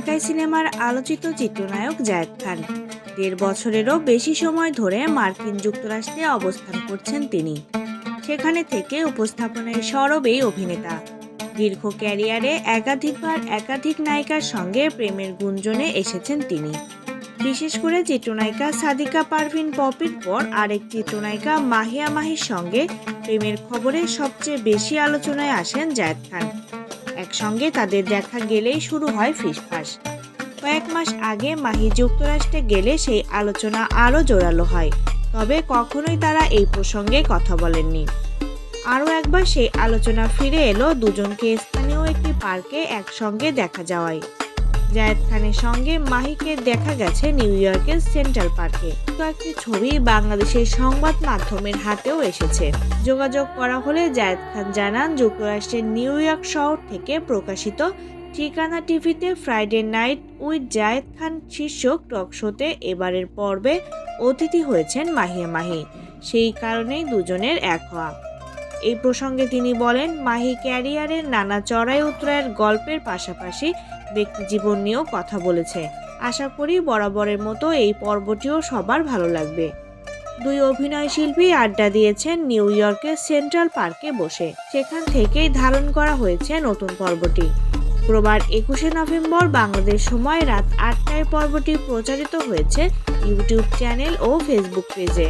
ঢাকাই সিনেমার আলোচিত চিত্রনায়ক জায়েদ খান। দেড় বছরেরও বেশি সময় ধরে মার্কিন যুক্তরাষ্ট্রে অবস্থান করছেন তিনি। সেখানে থেকে উপস্থাপনের সরবেই অভিনেতা। দীর্ঘ ক্যারিয়ারে একাধিকবার একাধিক নায়িকার সঙ্গে প্রেমের গুঞ্জনে এসেছেন তিনি। বিশেষ করে চিত্রনায়িকা সাদিকা পারভিন পপির পর আরেক চিত্রনায়িকা মাহিয়া মাহির সঙ্গে প্রেমের খবরে সবচেয়ে বেশি আলোচনায় আসেন জায়েদ খান। একসঙ্গে তাদের দেখা গেলেই শুরু হয় ফিসফাস। কয়েক মাস আগে মাহি যুক্তরাষ্ট্রে গেলে সেই আলোচনা আরও জোরালো হয়, তবে কখনোই তারা এই প্রসঙ্গে কথা বলেননি। আরও একবার সেই আলোচনা ফিরে এলো দুজনকে স্থানীয় একটি পার্কে একসঙ্গে দেখা যাওয়ায়। জায়েদ খানের সঙ্গে মাহিকে দেখা গেছে নিউ ইয়র্কের সেন্ট্রাল পার্কে। কয়েকটি ছবি বাংলাদেশের সংবাদ মাধ্যমের হাতেও এসেছে। যোগাযোগ করা হলে জায়েদ খান জানান, যুক্তরাষ্ট্রের নিউ ইয়র্ক শহর থেকে প্রকাশিত ঠিকানা টিভিতে Friday night with Zayed Khan শীর্ষক টক শোতে এবারের পর্বে অতিথি হয়েছেন মাহিয়া মাহি। সেই কারণেই দুজনের এক হওয়া। এই প্রসঙ্গে তিনি বলেন, মাহি ক্যারিয়ারের নানা চড়াই উত্তরায়ের গল্পের পাশাপাশি ব্যক্তি জীবন নিয়েও কথা বলেছে। আশা করি বরাবরের মতো এই পর্বটিও সবার ভালো লাগবে। দুই অভিনয় শিল্পী আড্ডা দিয়েছেন নিউ ইয়র্কের সেন্ট্রাল পার্কে বসে। সেখান থেকেই ধারণ করা হয়েছে নতুন পর্বটি। শুক্রবার একুশে নভেম্বর বাংলাদেশ সময় রাত আটটায় পর্বটি প্রচারিত হয়েছে ইউটিউব চ্যানেল ও ফেসবুক পেজে।